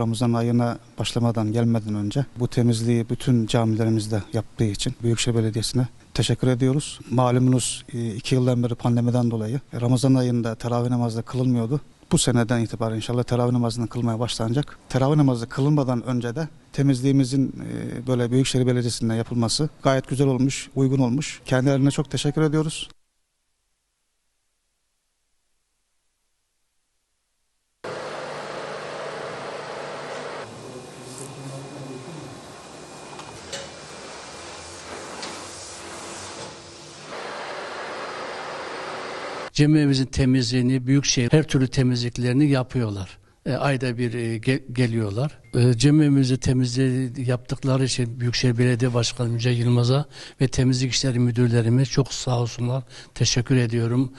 Ramazan ayına başlamadan gelmeden önce bu temizliği bütün camilerimizde yaptığı için Büyükşehir Belediyesi'ne teşekkür ediyoruz. Malumunuz e, iki yıldan beri pandemiden dolayı Ramazan ayında teravih namazı kılınmıyordu. Bu seneden itibaren inşallah teravih namazını kılmaya başlanacak. Teravih namazı kılınmadan önce de temizliğimizin e, böyle Büyükşehir Belediyesi'nde yapılması gayet güzel olmuş, uygun olmuş. Kendilerine çok teşekkür ediyoruz. Cemiyemizin temizliğini, büyükşehir her türlü temizliklerini yapıyorlar. E, ayda bir e, ge- geliyorlar. E, cemiyemizi temizliği yaptıkları için Büyükşehir Belediye Başkanı Müce Yılmaz'a ve temizlik işleri müdürlerime çok sağ olsunlar. Teşekkür ediyorum.